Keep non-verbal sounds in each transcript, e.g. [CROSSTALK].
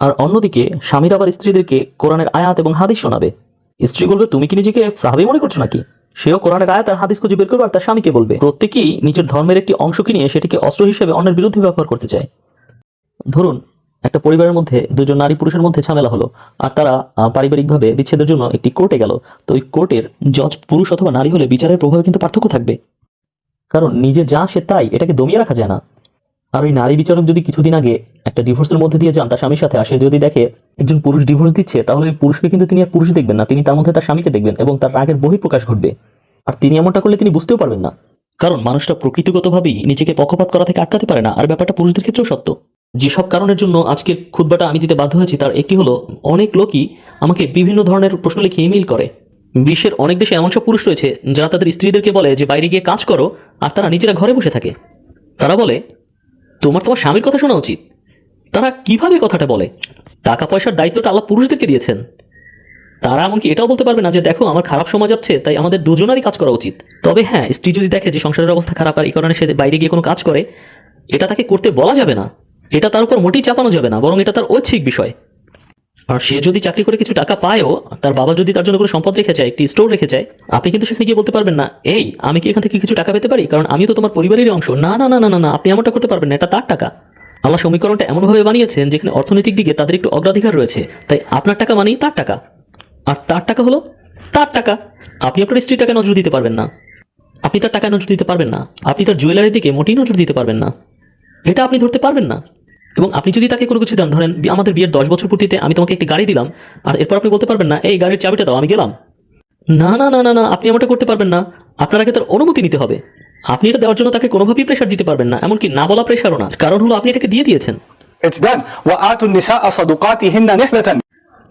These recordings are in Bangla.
আর অন্যদিকে স্বামীর আবার স্ত্রীদেরকে কোরআনের আয়াত এবং হাদিস শোনাবে। স্ত্রী বলবে, তুমি কি নিজেকে সাহাবি মনে করছ নাকি? সেও কোরআনের আয়াত আর হাদিস খুঁজে বের করবে আর তার স্বামীকে বলবে। প্রত্যেকেই নিজের ধর্মের একটি অংশকে নিয়ে সেটিকে অস্ত্র হিসেবে অন্যের বিরুদ্ধে ব্যবহার করতে চায়। ধরুন, একটা পরিবারের মধ্যে দুজন নারী পুরুষের মধ্যে ঝামেলা হলো আর তারা পারিবারিকভাবে বিচ্ছেদের জন্য একটি কোর্টে গেল। তো ওই কোর্টের জজ পুরুষ অথবা নারী হলে বিচারের প্রভাবে কিন্তু পার্থক্য থাকবে। কারণ নিজে যা সে তাই, এটাকে দমিয়ে রাখা যায় না। আর ওই নারী বিচারক যদি কিছুদিন আগে একটা ডিভোর্সের মধ্যে দিয়ে যান, তার স্বামীর সাথে আসে, যদি দেখে একজন পুরুষ ডিভোর্স দিচ্ছে, তাহলে ওই পুরুষকে কিন্তু তিনি আর পুরুষ দেখবেন না, তিনি তার মধ্যে তার স্বামীকে দেখবেন এবং তার রাগের বহিঃপ্রকাশ ঘটবে। আর তিনি এমনটা করলে তিনি বুঝতেও পারবেন না। কারণ মানুষটা প্রকৃতিগতভাবেই নিজেকে পক্ষপাত করা থেকে আটকাতে পারে না, আর ব্যাপারটা পুরুষদের ক্ষেত্রেও সত্য। যেসব কারণের জন্য আজকের খুদ্বাটা আমি দিতে বাধ্য হয়েছি, তার একটি হলো, অনেক লোকই আমাকে বিভিন্ন ধরনের প্রশ্ন লিখে ইমেল করে। বিশ্বের অনেক দেশে এমন সব পুরুষ রয়েছে, যারা তাদের স্ত্রীদেরকে বলে যে, বাইরে গিয়ে কাজ করো, আর তারা নিজেরা ঘরে বসে থাকে। তারা বলে তোমার তোমার স্বামীর কথা শোনা উচিত। তারা কীভাবে কথাটা বলে? টাকা পয়সার দায়িত্বটা আল্লাহ পুরুষদেরকে দিয়েছেন। তারা এমনকি এটাও বলতে পারবে না যে, দেখো, আমার খারাপ সময় যাচ্ছে তাই আমাদের দুজনারই কাজ করা উচিত। তবে হ্যাঁ স্ত্রী যদি দেখে যে সংসারের অবস্থা খারাপ আর এই কারণে সে বাইরে গিয়ে কোনো কাজ করে, এটা তাকে করতে বলা যাবে না। এটা তার উপর মোটেই চাপানো যাবে না, বরং এটা তার ঐচ্ছিক বিষয়। আর সে যদি চাকরি করে কিছু টাকা পায়ও, তার বাবা যদি তার জন্য কোনো সম্পদ রেখে যায়, একটি স্টোর রেখে যায়, আপনি কিন্তু সেখানে গিয়ে বলতে পারবেন না, এই, আমি কি এখান থেকে কিছু টাকা পেতে পারি? কারণ আমি তো তোমার পরিবারেরই অংশ। না না না না না না, আপনি এমনটা করতে পারবেন না, এটা তার টাকা। আল্লাহ সমীকরণটা এমনভাবে বানিয়েছেন যেখানে অর্থনৈতিক দিকে তাদের একটু অগ্রাধিকার রয়েছে, তাই আপনার টাকা মানেই তার টাকা। আর তার টাকা হলো তার টাকা। আপনি আপনার স্ত্রীর টাকা নজর দিতে পারবেন না। আপনি তার টাকা নজর দিতে পারবেন না। আপনি তার জুয়েলারির দিকে মোটেই নজর দিতে পারবেন না। এটা আপনি ধরতে পারবেন না। এবং আপনি যদি তাকে কোনো কিছু দেন ধরেন বি- আমাদের বিয়ের দশ বছর পূর্তিতে আমি তোমাকে একটি গাড়ি দিলাম আর এরপর আপনি বলতে পারবেন না এই গাড়ির চাবিটা দাও আমি গেলাম না না না না না আপনি এমনটা করতে পারবেন না আপনার আগে তার অনুমতি নিতে হবে আপনি এটা দেওয়ার জন্য তাকে কোনোভাবেই প্রেশার দিতে পারবেন না এমনকি না বলা প্রেশারও না কারণ হলো আপনি এটাকে দিয়ে দিয়েছেন It's done. وآتوا النساء صدقاتهن نحلة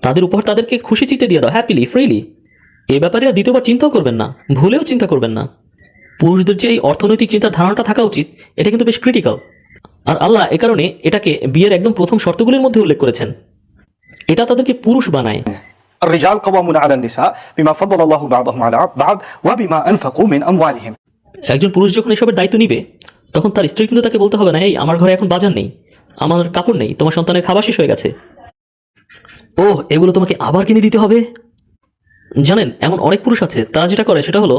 তাদের উপহার তাদেরকে খুশি চিতে দিয়ে দাও হ্যাপিলি ফ্রিলি এ ব্যাপারে আর দ্বিতীয়বার চিন্তাও করবেন না ভুলেও চিন্তা করবেন না পুরুষদের যে এই অর্থনৈতিক চিন্তার ধারণাটা থাকা উচিত এটা কিন্তু বেশ ক্রিটিক্যাল আর আল্লাহ এ কারণে এটাকে বিয়ের একদম প্রথম শর্তগুলির মধ্যে উল্লেখ করেছেন এটা তাদেরকে পুরুষ বানায় الرجال قوامون على النساء بما فضل الله بعضهم على بعض وبما أنفقوا من أموالهم একজন পুরুষ যখন এসবের দায়িত্ব নিবে তখন তার স্ত্রী কিন্তু তাকে বলতে হবে না এই আমার ঘরে এখন বাজার নেই আমার কাপড় নেই তোমার সন্তানের খাবার শেষ হয়ে গেছে ওহ এগুলো তোমাকে আবার কিনে দিতে হবে জানেন এমন অনেক পুরুষ আছে তারা যেটা করে সেটা হলো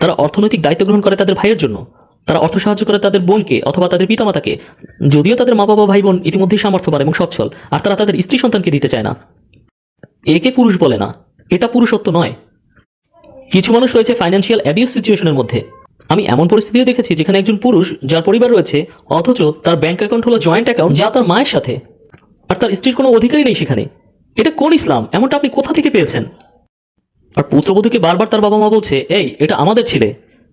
তারা অর্থনৈতিক দায়িত্ব গ্রহণ করে তাদের ভাইয়ের জন্য তারা অর্থ সাহায্য করে তাদের বোনকে অথবা তাদের পিতামাতাকে। যদিও তাদের মা বাবা ভাই বোন ইতিমধ্যেই সামর্থ্যবান এবং সচ্ছল, আর তারা তাদের স্ত্রী সন্তানকে দিতে চায় না। একে পুরুষ বলে না, এটা পুরুষত্ব নয়। কিছু মানুষ রয়েছে ফাইন্যান্সিয়াল অ্যাবিউস সিচুয়েশনের মধ্যে। আমি এমন পরিস্থিতিও দেখেছি যেখানে একজন পুরুষ যার পরিবার রয়েছে, অথচ তার ব্যাংক অ্যাকাউন্ট হলো জয়েন্ট অ্যাকাউন্ট যা তার মায়ের সাথে, আর তার স্ত্রীর কোনো অধিকারই নেই সেখানে। এটা কোন ইসলাম? এমনটা আপনি কোথা থেকে পেয়েছেন? আর পুত্রবধূকে বারবার তার বাবা মা বলছে, এই, এটা আমাদের ছেলে।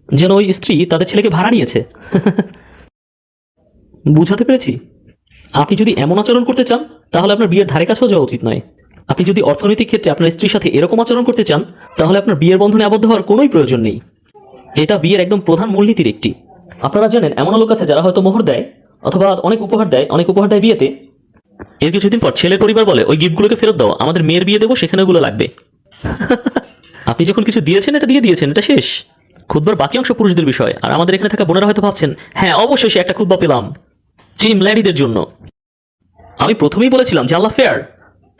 যেন ওই স্ত্রী তাদের ছেলেকে ভাড়া নিয়েছে। [LAUGHS] বুঝাতে পেরেছি? আপনি যদি এমন আচরণ করতে চান, তাহলে আপনার বিয়ের ধারে কাছেও যাওয়া উচিত নয়। আপনি যদি অর্থনৈতিক ক্ষেত্রে আপনার স্ত্রীর সাথে এরকম আচরণ করতে চান, তাহলে আপনার বিয়ের বন্ধনে আবদ্ধ হওয়ার কোনোই প্রয়োজন নেই। এটা বিয়ের একদম প্রধান মূলনীতির একটি। আপনারা জানেন এমন লোক আছে যারা হয়তো মোহর দেয় অথবা অনেক উপহার দেয়, অনেক উপহার দেয় বিয়েতে। এর কিছুদিন পর ছেলের পরিবার বলে, ওই গিফটগুলোকে ফেরত দাও, আমাদের মেয়ের বিয়ে দেবো, সেখানে ওগুলো লাগবে। [LAUGHS] আপনি যখন কিছু দিয়েছেন, এটা দিয়ে দিয়েছেন, এটা শেষ। খুদবার বাকি অংশ পুরুষদের বিষয়। আর আমাদের এখানে থাকা বোনেরা হয়তো ভাবছেন হ্যাঁ অবশ্যই সে একটা খুদবা পেলাম চিম ল্যাডিদের জন্য। আমি প্রথমেই বলেছিলাম যে আল্লাহ ফেয়ার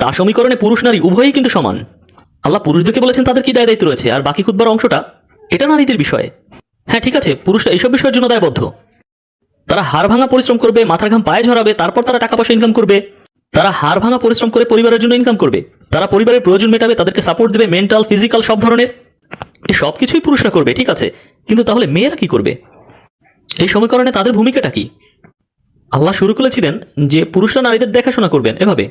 তার সমীকরণে পুরুষ নারী উভয়ই কিন্তু সমান। আল্লাহ পুরুষদেরকে বলেছেন তাদের কি দায় দায়িত্ব রয়েছে, আর বাকি খুদবার অংশটা এটা নারীদের বিষয়। হ্যাঁ ঠিক আছে, পুরুষরা এইসব বিষয়ের জন্য দায়বদ্ধ। তারা হাড় ভাঙা পরিশ্রম করবে, মাথার ঘাম পায়ে ঝরাবে, তারপর তারা টাকা পয়সা ইনকাম করবে। তারা হাড় ভাঙা পরিশ্রম করে পরিবারের জন্য ইনকাম করবে। তারা পরিবারের প্রয়োজন মেটাবে, তাদেরকে সাপোর্ট দেবে মেন্টাল ফিজিক্যাল সব ধরনের। এই সব কিছুই পুরুষরা করবে, ঠিক আছে। কিন্তু তাহলে মেয়েরা কি করবে? এই সমীকরণে তাদের ভূমিকাটা কি? আল্লাহ শুরু করেছিলেন যে পুরুষরা নারীদের দেখাশোনা করবেন এভাবে।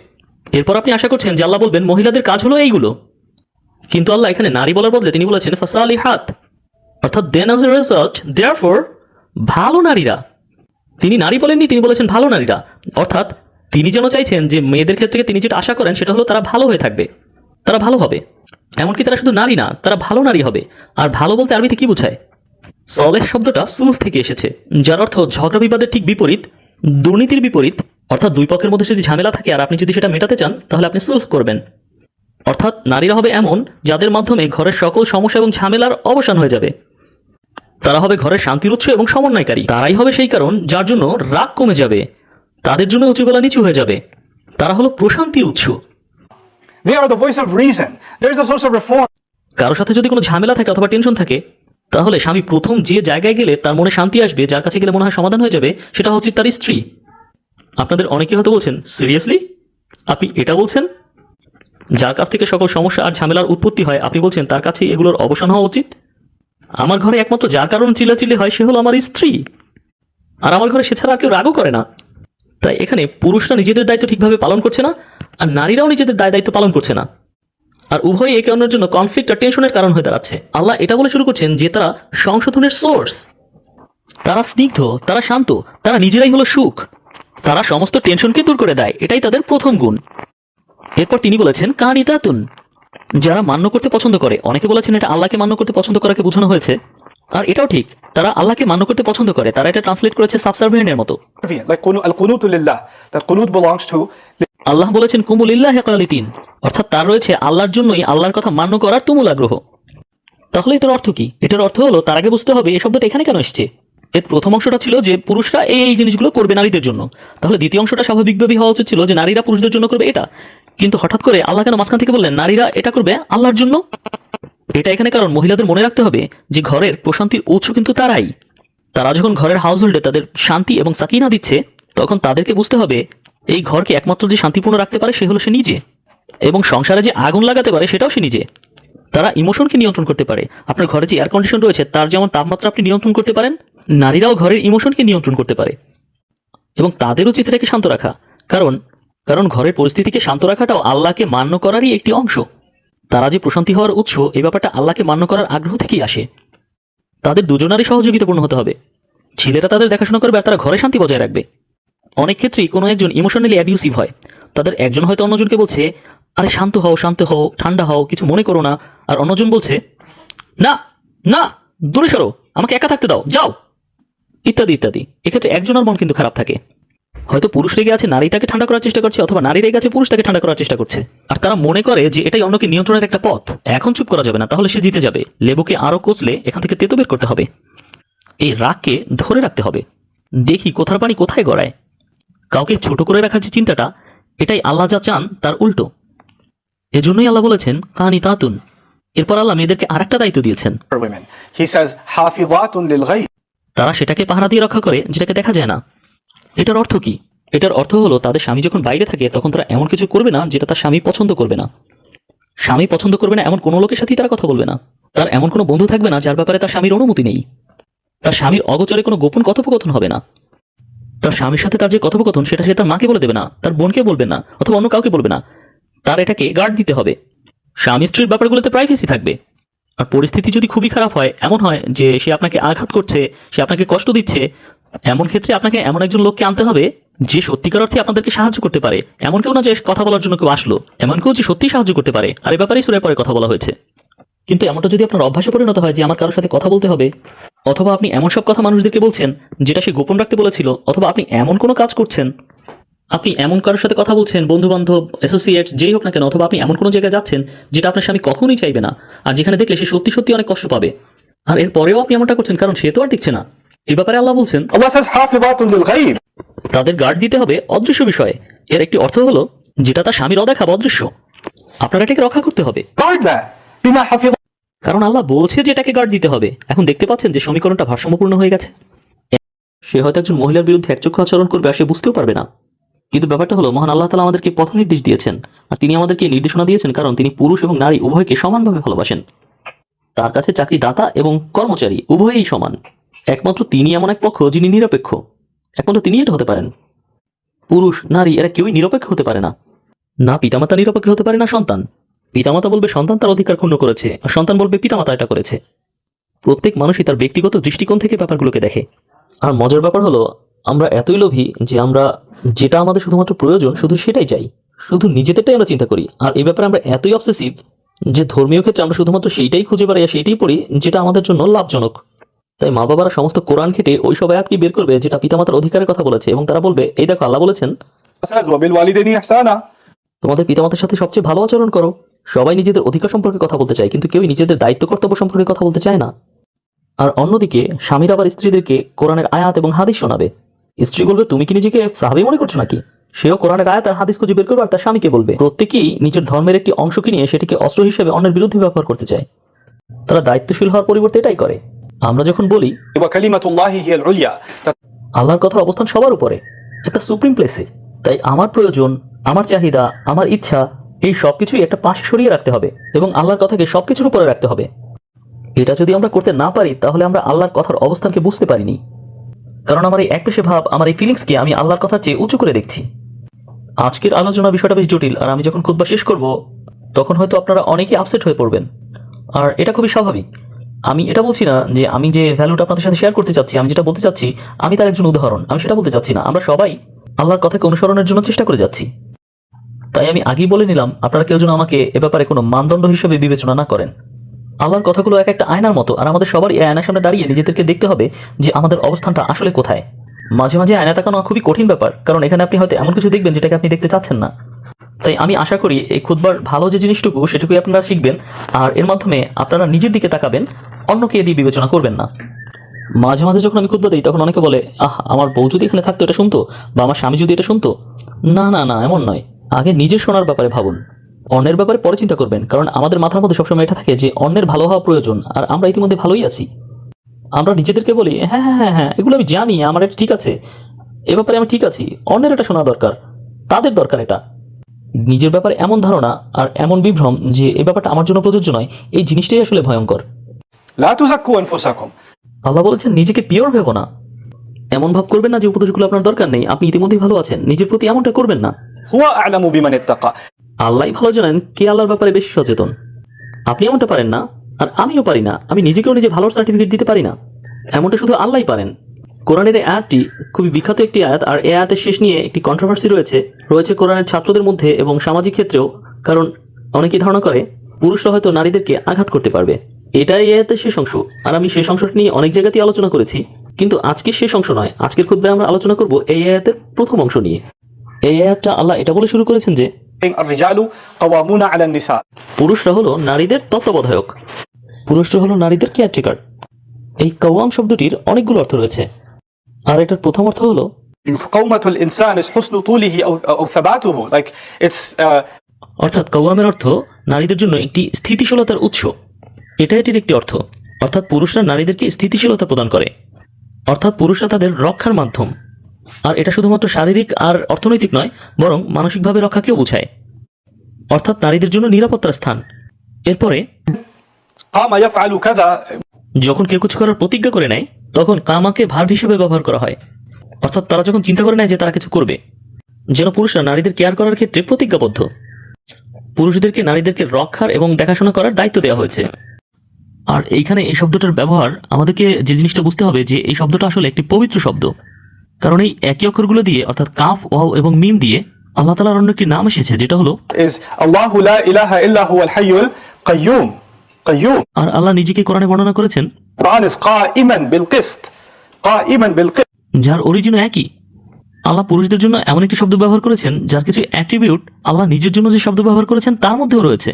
এরপর আপনি আশা করছেন যে আল্লাহ বলবেন, মহিলাদের কাজ হলো এইগুলো। কিন্তু আল্লাহ এখানে নারী বলার বদলে তিনি বলেছেন ফাসালি হাত অর্থাৎ দেন আজ এ রেজাল্ট দেয়ার ফর ভালো নারীরা। তিনি নারী বলেননি, তিনি বলেছেন ভালো নারীরা। অর্থাৎ তিনি যেন চাইছেন যে মেয়েদের ক্ষেত্রে তিনি যেটা আশা করেন, সেটা হলো তারা ভালো হয়ে থাকবে, তারা ভালো হবে। এমনকি তারা শুধু নারী না, তারা ভালো নারী হবে। আর ভালো বলতে আরবিতে কি বোঝায়? সলেহ শব্দটা সুলফ থেকে এসেছে, যার অর্থ ঝগড়া বিবাদের ঠিক বিপরীত, দুর্নীতির বিপরীত, অর্থাৎ দুই পক্ষের মধ্যে যদি ঝামেলা থাকে আর আপনি যদি সেটা মেটাতে চান, তাহলে আপনি সুলফ করবেন। অর্থাৎ নারীরা হবে এমন যাদের মাধ্যমে ঘরের সকল সমস্যা এবং ঝামেলার অবসান হয়ে যাবে। তারা হবে ঘরের শান্তির উৎস এবং সমন্বয়কারী। তারাই হবে সেই কারণ যার জন্য রাগ কমে যাবে। তাদের জন্য উঁচু গলা নিচু হয়ে যাবে। তারা হলো প্রশান্তির উৎস। They are the voice of reason. They're the source of reform. কারোর সাথে যদি কোনো ঝামেলা থাকে অথবা টেনশন থাকে, তাহলে স্বামী প্রথম যে জায়গায় গেলে তার মনে শান্তি আসবে, যার কাছে গেলে মনে হয় সমাধান হয়ে যাবে, সেটা হচ্ছে তার স্ত্রী। আপনাদের অনেকে হয়তো বলছেন সিরিয়াসলি আপনি এটা বলছেন? যার কাছ থেকে সকল সমস্যা আর ঝামেলার উৎপত্তি হয়, আপনি বলছেন, তার কাছে এগুলোর অবসান হওয়া উচিত? আমার ঘরে একমাত্র যার কারণ চিল্লাচিল্লি হয়, সে হলো আমার স্ত্রী। আর আমার ঘরে সে ছাড়া আর কেউ রাগও করে না। তাই এখানে পুরুষরা নিজেদের দায়িত্ব ঠিকভাবে পালন করছে না আর নারীরাও নিজেদের দায় দায়িত্ব পালন করছে না। আর উভয়ই একে অন্যের জন্য কনফ্লিক্ট আর টেনশনের কারণ হয়ে দাঁড়াচ্ছে। আল্লাহ এটা বলে শুরু করছেন যে তারা সংশোধনের সোর্স তারা স্নিগ্ধ, তারা শান্ত, তারা নিজেরাই হলো সুখ। তারা সমস্ত টেনশনকে দূর করে দেয়, এটাই তাদের প্রথম গুণ। এরপর তিনি বলেছেন, কাহানি তাতুন? যারা মান্য করতে পছন্দ করে, অনেকে বলেছেন এটা আল্লাহকে মান্য করতে পছন্দ করাকে বোঝানো হয়েছে। আর এটাও ঠিক, তারা আল্লাহকে মান্য করতে পছন্দ করে, তারা এটা ট্রান্সলেট করেছে সাবসার্ভেন্টের মতো। আল্লাহ বলেছেন, কুমুলিল্লাহ কালিতিন অর্থাৎ তার রয়েছে আল্লাহর জন্যই আল্লাহর কথা মান্য করার তুমুল আগ্রহ। তাহলে এটার অর্থ কি? এটার অর্থ হলো, তার আগে বুঝতে হবে এই শব্দটা এখানে কেন এসছে। এর প্রথম অংশটা ছিল যে, পুরুষরা এই এই জিনিসগুলো করবে নারীদের জন্য। তাহলে দ্বিতীয় অংশটা স্বাভাবিকভাবেই হওয়া উচিত ছিল যে, নারীরা পুরুষদের জন্য করবে এটা। কিন্তু হঠাৎ করে আল্লাহ কেন মাঝখান থেকে বললেন, নারীরা এটা করবে আল্লাহর জন্য? এটা এখানে কারণ মহিলাদের মনে রাখতে হবে যে, ঘরের প্রশান্তির উৎস কিন্তু তারাই। তারা যখন ঘরের হাউস হোল্ডে তাদের শান্তি এবং সাকিনা দিচ্ছে, তখন তাদেরকে বুঝতে হবে এই ঘরকে একমাত্র যে শান্তিপূর্ণ রাখতে পারে সে হলো সে নিজে। এবং সংসারে যে আগুন লাগাতে পারে সেটাও সে নিজে। তারা ইমোশনকে নিয়ন্ত্রণ করতে পারে। আপনার ঘরে যে এয়ার কন্ডিশন রয়েছে, তার যেমন তাপমাত্রা আপনি নিয়ন্ত্রণ করতে পারেন, নারীরাও ঘরের ইমোশনকে নিয়ন্ত্রণ করতে পারে। এবং তাদের উচিত এটাকে শান্ত রাখা। কারণ কারণ ঘরের পরিস্থিতিকে শান্ত রাখাটাও আল্লাহকে মান্য করারই একটি অংশ। তারা যে প্রশান্তি হওয়ার উৎস এই ব্যাপারটা আল্লাহকে মান্য করার আগ্রহ থেকেই আসে। তাদের দুজনারই সহযোগিতাপূর্ণ হতে হবে। ছেলেরা তাদের দেখাশোনা করবে আর তারা ঘরে শান্তি বজায় রাখবে। অনেক ক্ষেত্রেই কোনো একজন ইমোশনালি অ্যাবিউসিভ হয়। তাদের একজন হয়তো অন্যজনকে বলছে, আরে, শান্ত হও শান্ত হও, ঠান্ডা হও, কিছু মনে করো না। আর অন্যজন বলছে, না না, দূরে সরো, আমাকে একা থাকতে দাও, যাও। ইত্যাদি ইত্যাদি। এক্ষেত্রে একজনের মন কিন্তু খারাপ থাকে। হয়তো পুরুষ রেগে আছে, নারী তাকে ঠান্ডা করার চেষ্টা করছে, অথবা নারী রেগে আছে, পুরুষ তাকে ঠান্ডা করার চেষ্টা করছে। আর তারা মনে করে যে এটাই অন্যকে নিয়ন্ত্রণের একটা পথ। এখন চুপ করা যাবে না, তাহলে সে জিতে যাবে। লেবুকে আরও কোচলে এখান থেকে তেতো বের করতে হবে। এই রাগকে ধরে রাখতে হবে। দেখি কোথার পানি কোথায় গড়ায়। কাউকে ছোট করে রাখার যে চিন্তাটা এটাই আল্লাহ যা চান তার উল্টো। এজন্যই আল্লাহ বলেছেন কাহানি তাতুন। এরপর আল্লাহ মেয়েদেরকে আর একটা দায়িত্ব দিয়েছেন। তারা সেটাকে পাহারা দিয়ে রক্ষা করে যেটাকে দেখা যায় না। এটার অর্থ কি? এটার অর্থ হলো তাদের স্বামী যখন বাইরে থাকে তখন তারা এমন কিছু করবে না যেটা তার স্বামী পছন্দ করবে না। স্বামী পছন্দ করবে না এমন কোনো লোকের সাথেই তারা কথা বলবে না। তার এমন কোনো বন্ধু থাকবে না যার ব্যাপারে তার স্বামীর অনুমতি নেই। তার স্বামীর অগচরে কোনো গোপন কথোপকথন হবে না। তার স্বামীর সাথে তার যে কথোপকথন, সেটা সে তার মাকে বলে দেবে না, তার বোনকে বলবে না, অথবা অন্য কাউকে বলবে না। তার এটাকে গার্ড দিতে হবে। স্বামী স্ত্রীর ব্যাপারগুলোতে প্রাইভেসি থাকবে। আর পরিস্থিতি যদি খুবই খারাপ হয়, এমন হয় যে সে আপনাকে আঘাত করছে, সে আপনাকে কষ্ট দিচ্ছে, এমন ক্ষেত্রে আপনাকে এমন একজন লোককে আনতে হবে যে সত্যিকার অর্থে আপনাদেরকে সাহায্য করতে পারে। এমন কেউ না যে কথা বলার জন্য কেউ আসলো, এমন কেউ যে সত্যি সাহায্য করতে পারে। আর এ ব্যাপারেই সুরে পরে কথা বলা হয়েছে। কিন্তু এমনটা যদি আপনার অভ্যাসে পরিণত হয় যে আমার কারোর সাথে কথা বলতে হবে অথবা আপনি এমন সব কথা মানুষদেরকে বলছেন যেটা সে গোপন রাখতে বলেছিল অথবা আপনি এমন কোনো কাজ করছেন। আপনি এমন কারোর সাথে কথা বলছেন বন্ধু বান্ধব অ্যাসোসিয়েটস যেই হোক না কেন অথবা আপনি এমন কোনো জায়গায় যাচ্ছেন যেটা আপনার স্বামী কখনোই চাইবে না আর যেখানে দেখলে সে সত্যি সত্যি অনেক কষ্ট পাবে। আর এরপরেও আপনি এমনটা করছেন কারণ সে তো আর দেখছে না। এ ব্যাপারে আল্লাহ বলছেন তাদের গার্ড দিতে হবে অদৃশ্য বিষয়ে। এর একটি অর্থ হলো যেটা তার স্বামীর অদেখা অদৃশ্য। আপনারা এটাকে রক্ষা করতে হবে। কারণ আল্লাহ বলছে যে এটাকে গার্ড দিতে হবে। এখন দেখতে পাচ্ছেন যে সমীকরণটা ভারসাম্যপূর্ণ হয়ে গেছে। সে হয়তো একজন মহিলার বিরুদ্ধে একচক্ষু আচরণ করবে আর সে বুঝতেও পারবে না। কিন্তু ব্যাপারটা হলো, মহান আল্লাহ তালা আমাদেরকে পথ নির্দেশ দিয়েছেন আর তিনি আমাদেরকে নির্দেশনা দিয়েছেন কারণ তিনি পুরুষ এবং নারী উভয়কে সমানভাবে ভালোবাসেন। তার কাছে চাকরি দাতা এবং কর্মচারী উভয়েই সমান। একমাত্র তিনি এমন এক পক্ষ যিনি নিরপেক্ষ। একমাত্র তিনি এটা হতে পারেন। পুরুষ, নারী, এরা কেউই নিরপেক্ষ হতে পারে না। না পিতামাতা নিরপেক্ষ হতে পারে না সন্তান। পিতামাতা বলবে, সন্তান তার অধিকার ক্ষুণ্ণ করেছে, আর সন্তান বলবে, পিতামাতা এটা করেছে। প্রত্যেক মানুষই তার ব্যক্তিগত দৃষ্টিকোণ থেকে ব্যাপারগুলোকে দেখে। আর মজার ব্যাপার হলো, আমরা এতই লোভী যে আমরা যেটা আমাদের শুধুমাত্র প্রয়োজন, শুধু সেটাই চাই। শুধু নিজেদেরটাই আমরা চিন্তা করি। আর এ ব্যাপারে আমরা এতই অবসেসিভ যে ধর্মীয় ক্ষেত্রে আমরা শুধুমাত্র সেইটাই খুঁজে বেড়াই আর সেইটাই পড়ি, যেটা আমাদের জন্য লাভজনক। তাই মা বাবারা সমস্ত কোরআন খেটে ওই সব আয়াতকে বের করবে, যেটা পিতামাতার অধিকারের কথা বলেছে এবং তারা বলবে, এই দেখো, আল্লাহ বলেছেন তোমাদের পিতামাতার সাথে সবচেয়ে ভালো আচরণ করো। সবাই নিজেদের অধিকার সম্পর্কে কথা বলতে চায় কিন্তু কেউই নিজেদের দায়িত্ব কর্তব্য সম্পর্কে কথা বলতে চায় না। আর অন্যদিকে স্বামীর আবার স্ত্রীদেরকে কোরআনের আয়াত এবং হাদিস শোনাবে। স্ত্রী বলবে তুমি কি নিজেকে সাহাবি মনে করছ নাকি? সেও কোরআনের আয়াত আর হাদিস খুঁজে বের করবে আর তার স্বামীকে বলবে। প্রত্যেকেই নিজের ধর্মের একটি অংশকে নিয়ে সেটিকে অস্ত্র হিসেবে অন্যের বিরুদ্ধে ব্যবহার করতে চায়। তারা দায়িত্বশীল হওয়ার পরিবর্তে এটাই করে। আমরা যখন বলি আল্লাহর কথার অবস্থান সবার উপরে। একটা সুপ্রিম প্লেসে। তাই আমার প্রয়োজন, আমার চাহিদা, আমার ইচ্ছা, এই সব কিছুই একটা পাশে সরিয়ে রাখতে হবে এবং আল্লাহর কথাকে সব কিছুর উপরে রাখতে হবে। এটা যদি আমরা করতে না পারি, তাহলে আমরা আল্লাহর কথার অবস্থানকে বুঝতে পারিনি। কারণ আমার এই একপেশে ভাব, আমার এই ফিলিংসকে আমি আল্লাহর কথার চেয়ে উঁচু করে দেখছি। আজকের আলোচনা বিষয়টা বেশ জটিল, আর আমি যখন খুদ্া শেষ করব, তখন হয়তো আপনারা অনেকেই আপসেট হয়ে পড়বেন। আর এটা খুবই স্বাভাবিক। আমি এটা বলছি না যে আমি যে ভ্যালুটা আপনাদের সাথে শেয়ার করতে চাচ্ছি, আমি যেটা বলতে চাচ্ছি, আমি তার একজন উদাহরণ, আমি সেটা বলতে চাচ্ছি না। আমরা সবাই আল্লাহর কথাকে অনুসরণের জন্য চেষ্টা করে যাচ্ছি। তাই আমি আগেই বলে নিলাম, আপনারা কেউ যেন আমাকে এ ব্যাপারে কোনো মানদণ্ড হিসেবে বিবেচনা না করেন। আল্লাহর কথাগুলো এক একটা আয়নার মতো আর আমাদের সবার এই আয়নার সামনে দাঁড়িয়ে নিজেদেরকে দেখতে হবে যে আমাদের অবস্থানটা আসলে কোথায়। মাঝে মাঝে আয়না তাকানো খুবই কঠিন ব্যাপার, কারণ এখানে আপনি হয়তো এমন কিছু দেখবেন যেটাকে আপনি দেখতে চাচ্ছেন না। তাই আমি আশা করি এই খুদবার ভালো যে জিনিসটুকু সেটুকুই আপনারা শিখবেন, আর এর মাধ্যমে আপনারা নিজের দিকে তাকাবেন, অন্যকে দিয়ে বিবেচনা করবেন না। মাঝে মাঝে যখন আমি খুদ্ দিই, তখন অনেকে বলে, আহ, আমার বউ যদি এখানে থাকতো, এটা শুনতো? বা আমার স্বামী যদি এটা শুনতো? না না না, এমন নয়। আগে নিজের শোনার ব্যাপারে ভাবুন। অন্যের ব্যাপারে পরে চিন্তা করবেন, কারণ আমাদের মাথার মধ্যে সবসময় এটা থাকে যে, অন্যের ভালো হওয়া প্রয়োজন, আর আমরা ইতিমধ্যে ভালোই আছি। আমরা নিজেদেরকে বলি হ্যাঁ হ্যাঁ হ্যাঁ হ্যাঁ এগুলো আমি জানি, আমার এটা ঠিক আছে। এ ব্যাপারে আমি ঠিক আছি। অন্যের এটা শোনা দরকার, তাদের দরকার এটা। নিজের ব্যাপারে এমন ধারণা আর এমন বিভ্রম যে, এ ব্যাপারটা আমার জন্য প্রযোজ্য নয়, এই জিনিসটাই আসলে ভয়ঙ্কর। লা তুজাক্কু আল্লাহ বলেছেন নিজেকে পিওর ভেবো না। এমন ভাব করবেন না যে উপদেশগুলো আপনার দরকার নেই। আপনি ইতিমধ্যেই ভালো আছেন। নিজের প্রতি এমনটা করবেন না। আল্লাহ ভালো জানেন কে আল্লাহর ব্যাপারে বেশি সচেতন। আপনি এমনটা পারেন না আর আমিও পারি না। আমি নিজেকেও নিজে ভালো সার্টিফিকেট দিতে পারি না। এমনটা শুধু আল্লাহ পারেন। কোরআনের এই আয়াতটি খুবই বিখ্যাত একটি আয়াত আর এই আয়াতের শেষ নিয়ে একটি কন্ট্রোভার্সি রয়েছে। রয়েছে কোরআনের ছাত্রদের মধ্যে এবং সামাজিক ক্ষেত্রেও। কারণ অনেকেই ধারণা করে পুরুষরা হয়তো নারীদেরকে আঘাত করতে পারবে। এটাই এতে শেষ অংশ আর আমি শেষ অংশটি নিয়ে অনেক জায়গাতেই আলোচনা করেছি। কিন্তু আজকে শেষ অংশ নয় আজকের খুদ্ে আমরা আলোচনা করব এই আয়াতের প্রথম অংশ নিয়ে। এই আয়াতটা আল্লাহ এটা বলে শুরু করেছেন যে পুরুষরা হলো নারীদের তত্ত্বাবধায়ক। পুরুষরা হলো নারীদের কেয়ারটেকার এই কৌয়াম শব্দটির অনেকগুলো অর্থ রয়েছে। আর এটার প্রথম অর্থ হলো অর্থাৎ কৌয়ামের অর্থ নারীদের জন্য একটি স্থিতিশীলতার উৎস। এটা এটির একটি অর্থ। অর্থাৎ পুরুষরা নারীদেরকে স্থিতিশীলতা প্রদান করে। অর্থাৎ পুরুষরা তাদের রক্ষার মাধ্যম। আর এটা শুধুমাত্র শারীরিক আর অর্থনৈতিক নয় বরং মানসিকভাবে রক্ষাকেও বোঝায়। অর্থাৎ নারীদের জন্য নিরাপত্তার স্থান। এরপরে যখন কেউ কিছু করার প্রতিজ্ঞা করে নেয় তখন কামাকে ভার হিসেবে ব্যবহার করা হয়। অর্থাৎ তারা যখন চিন্তা করে নেয় যে তারা কিছু করবে যেন পুরুষরা নারীদের কেয়ার করার ক্ষেত্রে প্রতিজ্ঞাবদ্ধ। পুরুষদেরকে নারীদেরকে রক্ষার এবং দেখাশোনা করার দায়িত্ব দেওয়া হয়েছে। আর এইখানে এই শব্দটার ব্যবহার আমাদেরকে যে জিনিসটা বুঝতে হবে যে এই শব্দটা আসলে একটি পবিত্র শব্দ। কারণ এই একই অক্ষরগুলো দিয়ে অর্থাৎ কাফ ওয়াও এবং মিম দিয়ে আল্লাহ তালার অন্য একটি নাম এসেছে যেটা হলো আর আল্লাহ নিজেকে কোরআনে বর্ণনা করেছেন যার অরিজিন একই। আল্লাহ পুরুষদের জন্য এমন একটি শব্দ ব্যবহার করেছেন যার কিছু অ্যাট্রিবিউট আল্লাহ নিজের জন্য যে শব্দ ব্যবহার করেছেন তার মধ্যেও রয়েছে।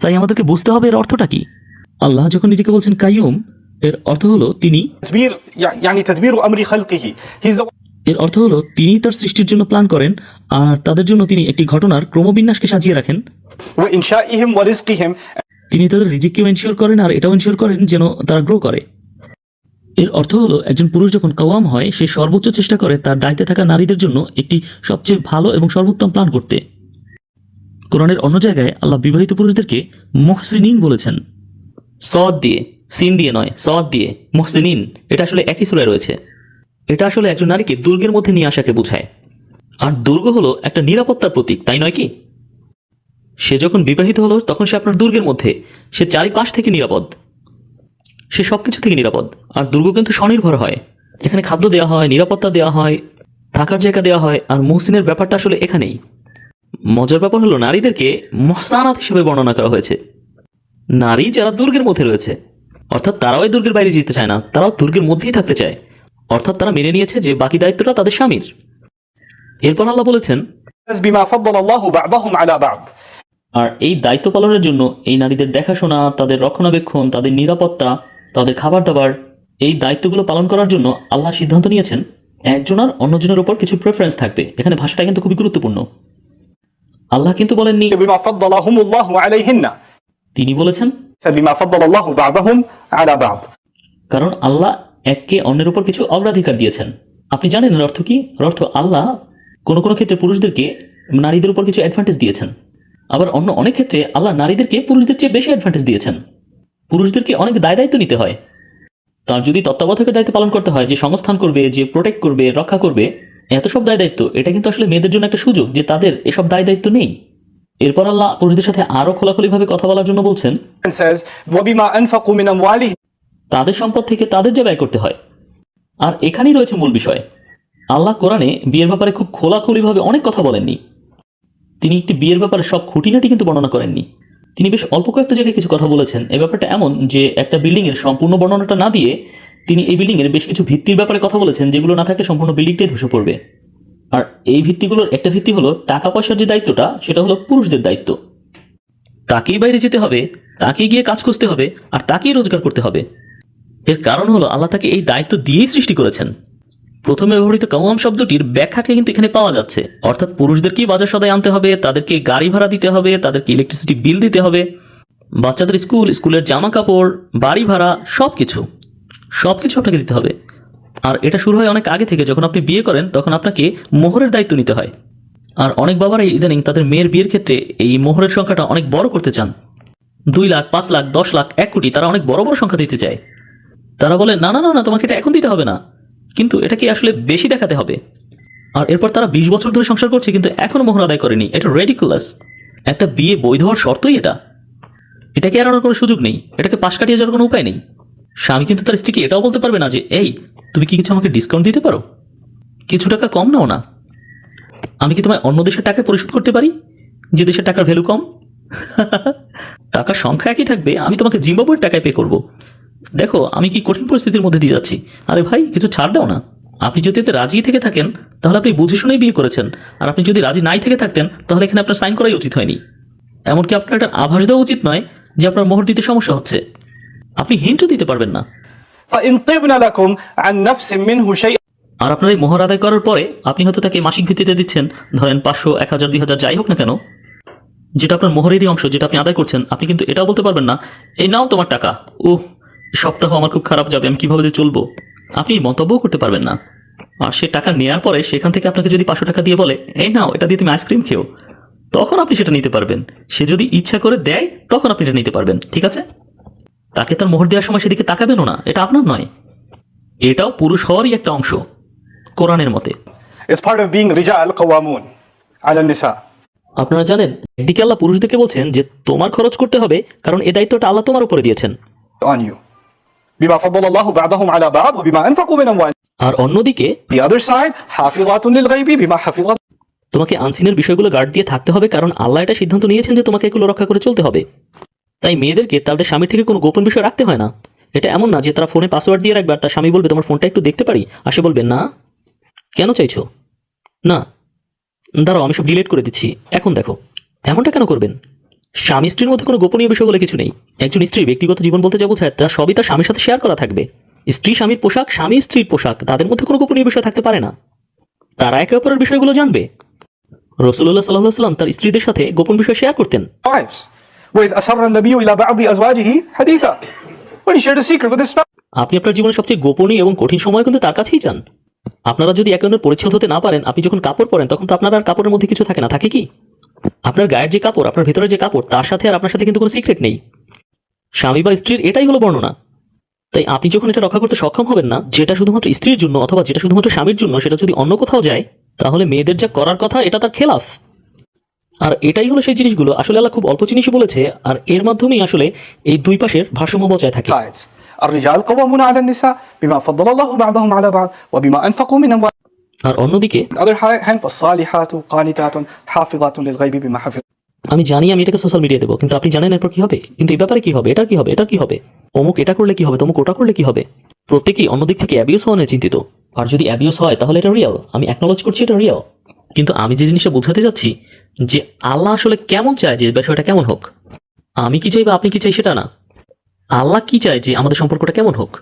তাই আমাদেরকে বুঝতে হবে এর অর্থটা কি। আল্লাহ যখন নিজেকে বলছেন কাইয়ুম এর অর্থ হলো তিনি এর অর্থ হলো তিনি তার সৃষ্টির জন্য প্ল্যান করেন আর তাদের জন্য তিনি একটি ঘটনার ক্রমবিন্যাসকে সাজিয়ে রাখেন। তিনি তাদের রিজিককেও এনশিওর করেন আর এটাও এনশিওর করেন যেন তারা গ্রো করে। এর অর্থ হলো একজন পুরুষ যখন কাওয়াম হয় সে সর্বোচ্চ চেষ্টা করে তার দায়িত্বে থাকা নারীদের জন্য একটি সবচেয়ে ভালো এবং সর্বোত্তম প্ল্যান করতে। কোরআনের অন্য জায়গায় আল্লাহ বিবাহিত পুরুষদেরকে মহসিনিন বলেছেন। সদ দিয়ে, সিন দিয়ে নয় সদ দিয়ে, মহসিনিন, এটা আসলে একই সুরায় রয়েছে। এটা আসলে একজন নারীকে দুর্গের মধ্যে নিয়ে আসাকে বোঝায়। আর দুর্গ হলো একটা নিরাপত্তার প্রতীক, তাই নয় কি? সে যখন বিবাহিত হলো, তখন সে আপনার দুর্গের মধ্যে। সে চারিপাশ থেকে নিরাপদ। সে সব কিছু থেকে নিরাপদ। আর দুর্গ কিন্তু স্বনির্ভর হয়। এখানে খাদ্য দেওয়া হয়, নিরাপত্তা দেওয়া হয়, থাকার জায়গা দেওয়া হয়, আর মুহসিনের ব্যাপারটা আসলে এখানেই। মজার ব্যাপার হলো, নারীদেরকে মহসানাত হিসেবে বর্ণনা করা হয়েছে। নারী যারা দুর্গের মধ্যে রয়েছে, অর্থাৎ তারাও এই দুর্গের বাইরে যেতে চায় না, তারাও দুর্গের মধ্যেই থাকতে চায়। অর্থাৎ তারা মেনে নিয়েছে যে বাকি দায়িত্বটা তাদের স্বামীর। এরপর আল্লাহ বলেছেন, আর এই দায়িত্ব পালনের জন্য এই নারীদের দেখাশোনা, তাদের রক্ষণাবেক্ষণ, তাদের নিরাপত্তা, তাদের খাবার দাবার এই দায়িত্বগুলো পালন করার জন্য আল্লাহ সিদ্ধান্ত নিয়েছেন একজনের অন্যজনের উপর কিছু প্রেফারেন্স থাকবে। এখানে ভাষাটা কিন্তু খুবই গুরুত্বপূর্ণ। আল্লাহ কিন্তু বলেননি তিনি বলেছেন কারণ আল্লাহ এককে অন্যের উপর কিছু অগ্রাধিকার দিয়েছেন। আপনি জানেন এর অর্থ কি? এর অর্থ আল্লাহ কোনো কোনো ক্ষেত্রে পুরুষদেরকে নারীদের উপর কিছু অ্যাডভান্টেজ দিয়েছেন। আবার অন্য অনেক ক্ষেত্রে আল্লাহ নারীদেরকে পুরুষদের চেয়ে বেশি অ্যাডভান্টেজ দিয়েছেন। পুরুষদেরকে অনেক দায় দায়িত্ব নিতে হয়। তার যদি তত্ত্বাবধায়কের দায়িত্ব পালন করতে হয় যে সংস্থান করবে যে প্রোটেক্ট করবে রক্ষা করবে এত সব দায় দায়িত্ব এটা কিন্তু আসলে মেয়েদের জন্য একটা সুযোগ যে তাদের এসব দায় দায়িত্ব নেই। এরপর আল্লাহ পুরুষদের সাথে আরও খোলাখুলিভাবে কথা বলার জন্য বলছেন তাদের সম্পদ থেকে তাদের যা ব্যয় করতে হয়। আর এখানেই রয়েছে মূল বিষয়। আল্লাহ কোরআনে বিয়ের ব্যাপারে খুব খোলাখুলিভাবে অনেক কথা বলেননি। তিনি একটি বিয়ের ব্যাপারে সব খুঁটিনাটি কিন্তু বর্ণনা করেননি। তিনি বেশ অল্প কয়েকটা জায়গায় কিছু কথা বলেছেন। এ ব্যাপারটা এমন যে একটা বিল্ডিংয়ের সম্পূর্ণ বর্ণনাটা না দিয়ে তিনি এই বিল্ডিংয়ের বেশ কিছু ভিত্তির ব্যাপারে কথা বলেছেন যেগুলো না থাকলে সম্পূর্ণ বিল্ডিংটাই ধসে পড়বে। আর এই ভিত্তিগুলোর একটা ভিত্তি হলো টাকা পয়সার যে দায়িত্বটা, সেটা হলো পুরুষদের দায়িত্ব। তাকেই বাইরে যেতে হবে, তাকেই গিয়ে কাজ খুঁজতে হবে, আর তাকেই রোজগার করতে হবে। এর কারণ হলো আল্লাহ তাকে এই দায়িত্ব দিয়েই সৃষ্টি করেছেন। প্রথমে ব্যবহৃত কাওয়াম শব্দটির ব্যাখ্যাকে কিন্তু এখানে পাওয়া যাচ্ছে। অর্থাৎ পুরুষদেরকেই বাজার সদায় আনতে হবে, তাদেরকে গাড়ি ভাড়া দিতে হবে, তাদেরকে ইলেকট্রিসিটি বিল দিতে হবে, বাচ্চাদের স্কুল, স্কুলের জামা কাপড়, বাড়ি ভাড়া সব কিছু সব কিছু আপনাকে দিতে হবে। আর এটা শুরু হয় অনেক আগে থেকে। যখন আপনি বিয়ে করেন, তখন আপনাকে মোহরের দায়িত্ব নিতে হয়। আর অনেক বাবারাই ইদানিং তাদের মেয়ের বিয়ের ক্ষেত্রে এই মোহরের সংখ্যাটা অনেক বড় করতে চান। দুই লাখ, পাঁচ লাখ, দশ লাখ, এক কোটি, তারা অনেক বড় বড় সংখ্যা দিতে চায়। তারা বলে, না না না না, তোমাকে এটা এখন দিতে হবে না। কিন্তু এটাকে আসলে বেশি দেখাতে হবে। আর এরপর তারা বিশ বছর ধরে সংসার করছে, কিন্তু এখনও মোহর আদায় করেনি। এটা রেডিকুলাস একটা বিয়ে বৈধ হওয়ার শর্তই এটা। এটাকে এড়ানোর কোনো সুযোগ নেই। এটাকে পাশ কাটিয়ে যাওয়ার কোনো উপায় নেই। স্বামী কিন্তু তার স্ত্রীকে এটাও বলতে পারবে না যে, এই, তুমি কি কিছু আমাকে ডিসকাউন্ট দিতে পারো? কিছু টাকা কম নাও না। আমি কি তোমায় অন্য দেশের টাকা পরিশোধ করতে পারি? যে দেশের টাকার ভ্যালু কম? [LAUGHS] টাকার সংখ্যা একই থাকবে, আমি তোমাকে জিম্বাবুয়ের টাকায় পে করব। দেখো, আমি কি কঠিন পরিস্থিতির মধ্যে দিয়ে যাচ্ছি। আরে ভাই, কিছু ছাড় দাও না। আপনি যদি এতে রাজি থেকে থাকেন, তাহলে আপনি বুঝে শুনেই বিয়ে করেছেন। আর আপনি যদি রাজি নাই থেকে থাকতেন, তাহলে এখানে আপনার সাইন করাই উচিত হয়নি। এমনকি আপনার একটা আভাস দেওয়া উচিত নয় যে আপনার মোহর দিতে সমস্যা হচ্ছে। আপনি হিন্টও দিতে পারবেন না। আর আপনার এই মোহর আদায় করার পরে আপনি হয়তো তাকে মাসিক ভিত্তিতে দিচ্ছেন। ধরেন পাঁচশো এক হাজার দুই হাজার যাই হোক না কেন। যেটা আপনার মোহরেরই অংশ যেটা আপনি আদায় করছেন আপনি কিন্তু এটাও বলতে পারবেন না এই নাও তোমার টাকা। ও সপ্তাহ আমার খুব খারাপ যাবে আমি কীভাবে যে চলবো? আপনি এই মন্তব্যও করতে পারবেন না। আর সে টাকা নেওয়ার পরে সেখান থেকে আপনাকে যদি পাঁচশো টাকা দিয়ে বলে এই নাও এটা দিয়ে তুমি আইসক্রিম খেও তখন আপনি সেটা নিতে পারবেন। সে যদি ইচ্ছা করে দেয় তখন আপনি এটা নিতে পারবেন। ঠিক আছে? তাকে তার মোহর দেওয়ার সময় সেদিকে তাকাবেনও না এটা আপনার নয়। এটাও পুরুষ হওয়ারই একটা অংশ কোরআনের মতে। আপনারা জানেন একদিকে আল্লাহ পুরুষদেরকে বলছেন যে তোমার খরচ করতে হবে কারণ এ দায়িত্বটা আল্লাহ তোমার উপরে দিয়েছেন। আর অন্যদিকে তোমাকে আনসিনের বিষয়গুলো গার্ড দিয়ে থাকতে হবে কারণ আল্লাহ এটা সিদ্ধান্ত নিয়েছেন যে তোমাকে এগুলো রক্ষা করে চলতে হবে। তাই মেয়েদেরকে তাদের স্বামীর থেকে কোনো গোপন বিষয় রাখতে হয় না। এটা এমন না যে তারা ফোনে পাসওয়ার্ড দিয়ে রাখবে আর তার স্বামী বলবে, তোমার ফোনটা একটু দেখতে পারি? আর সে বলবে, না। কেন চাইছো? না। দাঁড়াও, আমি সব ডিলিট করে দিচ্ছি। এখন দেখো। এমনটা কেন করবেন? স্বামী স্ত্রীর মধ্যে কোনো গোপনীয় বিষয় বলে কিছু নেই। একজন স্ত্রী ব্যক্তিগত জীবন বলতে যা বোঝায়, তা সবই তার স্বামীর সাথে শেয়ার করা থাকবে। স্ত্রী স্বামীর পোশাক, স্বামী স্ত্রীর পোশাক, তাদের মধ্যে কোনো গোপনীয় বিষয় থাকতে পারে না। তারা একে অপরের বিষয়গুলো জানবে। রসুল্লাহ সাল্লাহ সাল্লাম তার স্ত্রীদের সাথে গোপন বিষয় শেয়ার করতেন। with asarra an-nabiy ila ba'di azwajihi haditha. When he shared a secret with his spouse. আপনি আপনার জীবনের সবচেয়ে গোপনীয় এবং কঠিন সময় কিন্তু তার কাছেই যান। আপনারা যদি একে অন্যের পরিচ্ছদ হতে না পারেন, আপনি যখন কাপড় পরেন, তখন তো আপনার আর কাপড়ের মধ্যে কিছু থাকে না, থাকে কি? আপনার গায়ের যে কাপড়, আপনার ভেতরে যে কাপড়, তার সাথে আর আপনার সাথে কিন্তু কোনো সিক্রেট নেই। স্বামী বা স্ত্রীর এটাই হলো বর্ণনা। তাই আপনি যখন এটা রক্ষা করতে সক্ষম হবেন না, যেটা শুধুমাত্র স্ত্রীর জন্য অথবা যেটা শুধুমাত্র স্বামীর জন্য, সেটা যদি অন্য কোথাও যায়, তাহলে মেয়েদের যা করার কথা, এটা তার খেলাফ। আর এটাই হলো সেই জিনিসগুলো। আসলে আল্লাহ খুব অল্প জিনিসই বলেছে আর এর মাধ্যমেই আসলে এই দুই পাশের ভারসাম্য বজায় থাকে। আর অন্যদিকে আমি জানি আমি এটাকে সোশ্যাল মিডিয়া দেবো কিন্তু আপনি জানেন এরপর কি হবে? কিন্তু এই ব্যাপারে কি হবে? এটা কি হবে? এটা কি হবে? অমুক এটা করলে কি হবে? তমুক ওটা করলে কি হবে? প্রত্যেকেই অন্যদিক থেকে অ্যাবিউস হওয়া চিন্তিত। আর যদি অ্যাবিউস হয় তাহলে এটা রিয়াল আমি অ্যাকনোলজ করছি এটা রিয়াল কিন্তু আমি যে জিনিসটা বোঝাতে যাচ্ছি যে আল্লাহ আসলে কেমন চায় যে বিষয়টা কেমন হোক? আমি কি চাই বা আপনি কি চাই সেটা না। আল্লাহ কি চায় যে আমাদের সম্পর্কটা কেমন হোক?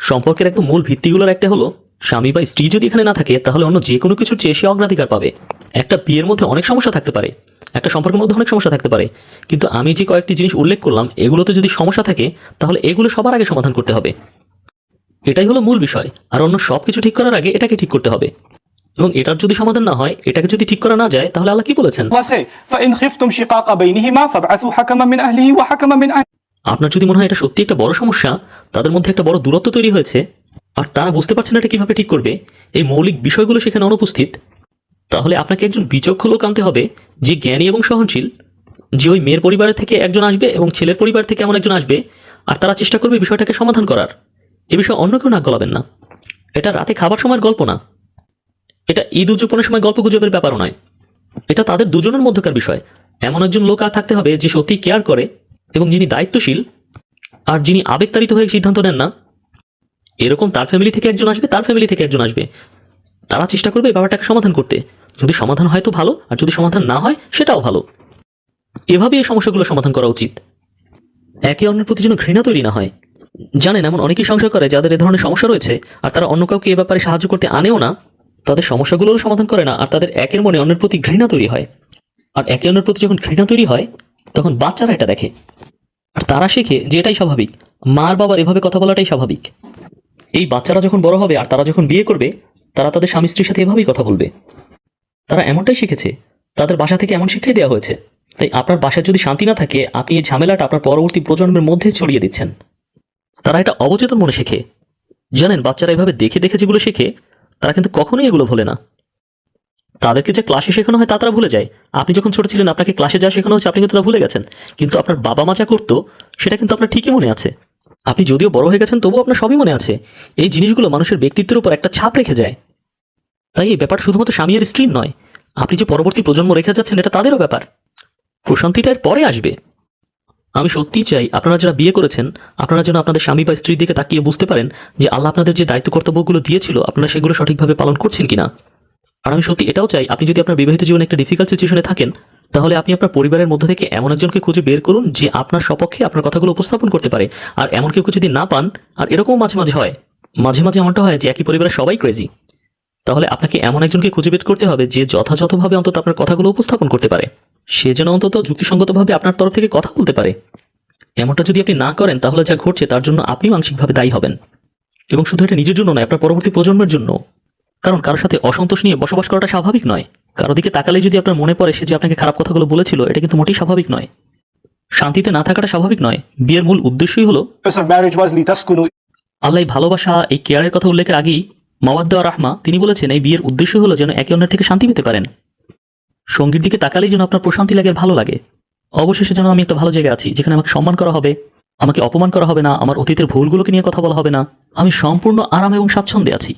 সম্পর্কের একদম মূল ভিত্তিগুলোর একটা হলো, স্বামী বা স্ত্রী যদি এখানে না থাকে, তাহলে অন্য যে কোনো কিছুর চেয়ে সে অগ্রাধিকার পাবে। একটা বিয়ের মধ্যে অনেক সমস্যা থাকতে পারে, একটা সম্পর্কের মধ্যে অনেক সমস্যা থাকতে পারে। কিন্তু আমি যে কয়েকটি জিনিস উল্লেখ করলাম, এগুলোতে যদি সমস্যা থাকে, তাহলে এগুলো সবার আগে সমাধান করতে হবে। এটাই হলো মূল বিষয়, আর অন্য সব কিছু ঠিক করার আগে এটাকে ঠিক করতে হবে। এবং এটার যদি সমাধান না হয় এটাকে যদি ঠিক করা না যায় তাহলে আল্লাহ কি বলেছেন? আপনার যদি মনে হয় এটা সত্যি একটা বড় সমস্যা তাদের মধ্যে একটা বড় দূরত্ব তৈরি হয়েছে আর তারা বুঝতে পারছে না এটা কীভাবে ঠিক করবে এই মৌলিক বিষয়গুলো সেখানে অনুপস্থিত তাহলে আপনাকে একজন বিচক্ষ লোক আনতে হবে যে জ্ঞানী এবং সহনশীল যে ওই মেয়ের পরিবারের থেকে একজন আসবে এবং ছেলের পরিবার থেকে এমন একজন আসবে আর তারা চেষ্টা করবে বিষয়টাকে সমাধান করার। এ বিষয়ে অন্য কেউ নাক গলাবেন না। এটা রাতে খাবার সময়ের গল্প না। এটা ঈদ উদযাপনের সময় গল্প গুজবের ব্যাপারও নয়। এটা তাদের দুজনের মধ্যকার বিষয়। এমন একজন লোক আর থাকতে হবে যে সত্যি কেয়ার করে এবং যিনি দায়িত্বশীল আর যিনি আবেগতাড়িত হয়ে সিদ্ধান্ত নেন না, এরকম তার ফ্যামিলি থেকে একজন আসবে, তার ফ্যামিলি থেকে একজন আসবে। তারা চেষ্টা করবে ব্যাপারটাকে সমাধান করতে। যদি সমাধান হয় তো ভালো, আর যদি সমাধান না হয় সেটাও ভালো। এভাবে এই সমস্যাগুলো সমাধান করা উচিত। একে অন্যের প্রতি যেন ঘৃণা তৈরি না হয়। জানেন, এমন অনেকেই সংশয় করে যাদের এ ধরনের সমস্যা রয়েছে, আর তারা অন্য কাউকে এ ব্যাপারে সাহায্য করতে আনেও না। তাদের সমস্যাগুলোরও সমাধান করে না, আর তাদের একের মনে অন্যের প্রতি ঘৃণা তৈরি হয়। আর একে অন্যের প্রতি যখন ঘৃণা তৈরি হয়, তখন বাচ্চারা এটা দেখে। আর তারা শেখে যে এটাই স্বাভাবিক। মার বাবার এভাবে কথা বলাটাই স্বাভাবিক। এই বাচ্চারা যখন বড় হবে আর তারা যখন বিয়ে করবে, তারা তাদের স্বামী স্ত্রীর সাথে এভাবেই কথা বলবে। তারা এমনটাই শিখেছে, তাদের বাসা থেকে এমন শিক্ষাই দেওয়া হয়েছে। তাই আপনার বাসায় যদি শান্তি না থাকে, আপনি এই ঝামেলাটা আপনার পরবর্তী প্রজন্মের মধ্যে ছড়িয়ে দিচ্ছেন। তারা এটা অবচেতন মনে শেখে। জানেন, বাচ্চারা এভাবে দেখে দেখে যেগুলো শেখে তারা কিন্তু কখনোই এগুলো ভোলে না। তাদেরকে যে ক্লাসে শেখানো হয় তা তারা ভুলে যায়। আপনি যখন ছোট ছিলেন, আপনাকে ক্লাসে যা শেখানো হচ্ছে আপনি কিন্তু তা ভুলে গেছেন। কিন্তু আপনার বাবা মা যা করতো, সেটা কিন্তু আপনার ঠিকই মনে আছে। আপনি যদিও বড় হয়ে গেছেন, তবুও আপনার সবই মনে আছে। এই জিনিসগুলো মানুষের ব্যক্তিত্বের উপর একটা ছাপ রেখে যায়। তাই এই ব্যাপার শুধুমাত্র স্বামী স্ত্রীর নয়। আপনি যে পরবর্তী প্রজন্ম রেখে যাচ্ছেন, এটা তাদেরও ব্যাপার। প্রশান্তিটা এর পরে আসবে। আমি সত্যিই চাই আপনারা যারা বিয়ে করেছেন, আপনারা যেন আপনাদের স্বামী বা স্ত্রীর দিকে তাকিয়ে বুঝতে পারেন যে আল্লাহ আপনাদের যে দায়িত্ব কর্তব্যগুলো দিয়েছিল, আপনারা সেগুলো সঠিকভাবে পালন করছেন কিনা। আর আমি সত্যি এটাও চাই, আপনি যদি আপনার বিবাহিত জীবনে একটা ডিফিকাল্ট সিচুয়েশনে থাকেন, তাহলে আপনি আপনার পরিবারের মধ্যে থেকে এমন একজনকে খুঁজে বের করুন যে আপনার সপক্ষে আপনার কথাগুলো উপস্থাপন করতে পারে। আর এমন কেউ যদি না পান, আর এরকম মাঝে মাঝে হয়, মাঝে মাঝে এমনটা হয় যে একই পরিবারের সবাই ক্রেজি তাহলে আপনাকে এমন একজনকে খুঁজে বের করতে হবে যে যথাযথভাবে অন্তত আপনার কথাগুলো উপস্থাপন করতে পারে। সে যেন অন্তত যুক্তিসঙ্গতভাবে আপনার তরফ থেকে কথা বলতে পারে। এমনটা যদি আপনি না করেন তাহলে যা ঘটছে তার জন্য আপনি মানসিকভাবে দায়ী হবেন। এবং শুধু এটা নিজের জন্য নয় আপনার পরবর্তী প্রজন্মের জন্য কারণ কারোর সাথে অসন্তোষ নিয়ে বসবাস করাটা স্বাভাবিক নয়। কারও দিকে তাকালে যদি আপনার মনে পড়ে সে যে আপনাকে খারাপ কথাগুলো বলেছিল এটা কিন্তু মোটেই স্বাভাবিক নয়। শান্তিতে না থাকাটা স্বাভাবিক নয়। বিয়ের মূল উদ্দেশ্যই হলো আল্লাহ ভালোবাসা এই কেয়ারের কথা উল্লেখের আগেই মাওয়াদ্দা রাহমা, তিনি বলেছেন, এই বিয়ের উদ্দেশ্য হলো যেন একে অন্যের থেকে শান্তি পেতে পারেন। সঙ্গীর দিকে তাকালেই যেন আপনার প্রশান্তি লাগে, ভালো লাগে। অবশেষে যেন আমি একটা ভালো জায়গায় আছি, যেখানে আমাকে সম্মান করা হবে, আমাকে অপমান করা হবে না, আমার অতীতের ভুলগুলোকে নিয়ে কথা বলা হবে না। আমি সম্পূর্ণ আরাম এবং স্বাচ্ছন্দ্যে আছি।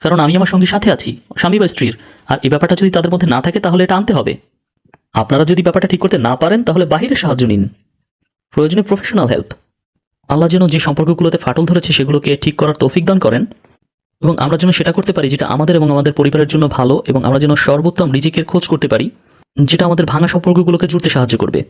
কারণ আমি আমার সঙ্গীর সাথে আছি, স্বামী বা স্ত্রীর। আর এই ব্যাপারটা যদি তাদের মধ্যে না থাকে, তাহলে এটা আনতে হবে। আপনারা যদি ব্যাপারটা ঠিক করতে না পারেন, তাহলে বাহিরে সাহায্য নিন। প্রয়োজনে প্রফেশনাল হেল্প আল্লাহ যেন যে সম্পর্কগুলোতে ফাটল ধরেছে, সেগুলোকে ঠিক করার তৌফিক দান করেন। এবং আমরা যেন সেটা করতে পারি যেটা আমাদের এবং আমাদের পরিবারের জন্য ভালো এবং আমরা যেন সর্বোত্তম নিজেকে খোঁজ করতে পারি, যেটা আমাদের ভাঙা সম্পর্কগুলোকে জুড়তে সাহায্য করবে.